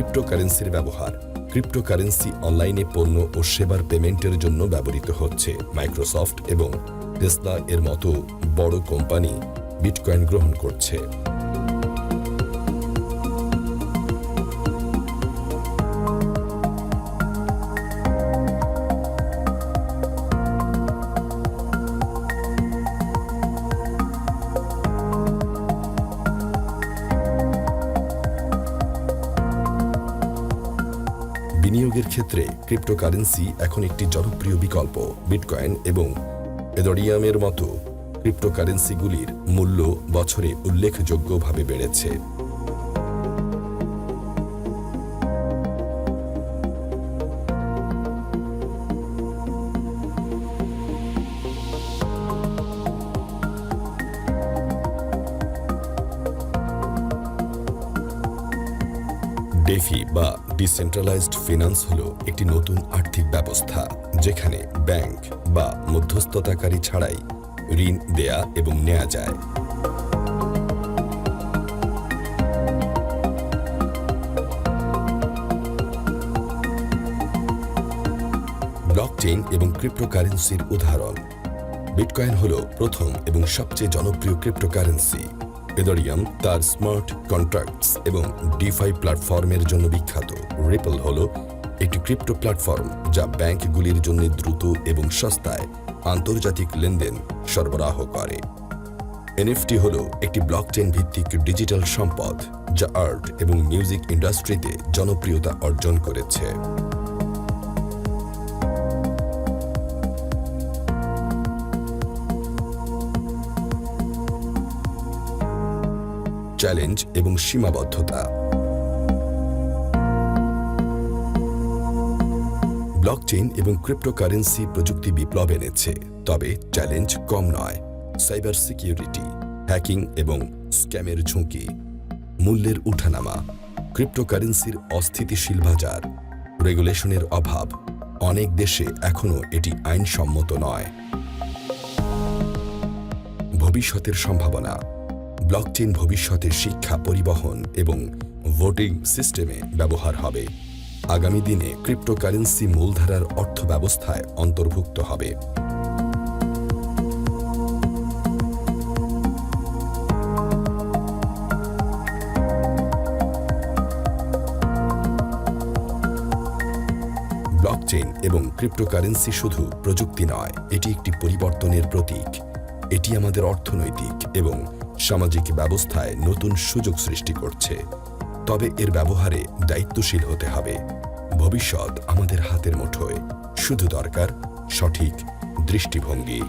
ক্রিপ্টোকারেন্সির ব্যবহার। ক্রিপ্টোকারেন্সি অনলাইনে পণ্য ও সেবার পেমেন্টের জন্য ব্যবহৃত হচ্ছে মাইক্রোসফট এবং টেসলা এর মতো বড় কোম্পানি বিটকয়েন গ্রহণ করছে। বিনিয়োগের ক্ষেত্রে ক্রিপ্টোকারেন্সি এখন একটি জনপ্রিয় বিকল্প, বিটকয়েন এবং এদরিয়ামের মতো। ক্রিপ্টোকারেন্সিগুলির মূল্য বছরে উল্লেখযোগ্যভাবে বেড়েছে। ডেফি বা ডিসেন্ট্রালাইজড ফিনান্স হল একটি নতুন আর্থিক ব্যবস্থা, যেখানে ব্যাংক বা মধ্যস্থতাকারী ছাড়াই ঋণ দেয়া এবং নেওয়া যায়। ব্লকচেইন এবং ক্রিপ্টোকারেন্সির উদাহরণ। বিটকয়েন হল প্রথম এবং সবচেয়ে জনপ্রিয় ক্রিপ্টোকারেন্সি। এদরিয়াম তার স্মার্ট কন্ট্রাক্টস এবং ডিফাই প্ল্যাটফর্মের জন্য বিখ্যাত। রিপল হল একটি ক্রিপ্টো প্ল্যাটফর্ম যা ব্যাংকগুলির জন্য দ্রুত এবং সস্তায় আন্তর্জাতিক লেনদেন সরবরাহ করে। এনএফটি হল একটি ব্লকচেন ভিত্তিক ডিজিটাল সম্পদ যা আর্ট এবং মিউজিক ইন্ডাস্ট্রিতে জনপ্রিয়তা অর্জন করেছে। চ্যালেঞ্জ এবং সীমাবদ্ধতা। ব্লকচেইন এবং ক্রিপ্টোকারেন্সি প্রযুক্তি বিপ্লব এনেছে, তবে চ্যালেঞ্জ কম নয়। সাইবার সিকিউরিটি, হ্যাকিং এবং স্ক্যামের ঝুঁকি, মূল্যের উঠানামা, ক্রিপ্টোকারেন্সির অস্থিতিশীল বাজার, রেগুলেশনের অভাব, অনেক দেশে এখনও এটি আইনসম্মত নয়। ভবিষ্যতের সম্ভাবনা ব্লকচেন ভবিষ্যতের শিক্ষা, পরিবহন এবং ভোটিং সিস্টেমে ব্যবহার হবে। আগামী দিনে ক্রিপ্টোকারেন্সি মূলধারার অর্থব্যবস্থায় অন্তর্ভুক্ত হবে। ব্লকচেইন এবং ক্রিপ্টোকারেন্সি শুধু প্রযুক্তি নয়, এটি একটি পরিবর্তনের প্রতীক। এটি আমাদের অর্থনৈতিক এবং সামাজিক ব্যবস্থায় নতুন সুযোগ সৃষ্টি করছে। তবে এর ব্যবহারে দায়িত্বশীল হতে হবে। ভবিষ্যৎ আমাদের হাতের মুঠোয়। শুধু দরকার সঠিক দৃষ্টিভঙ্গি।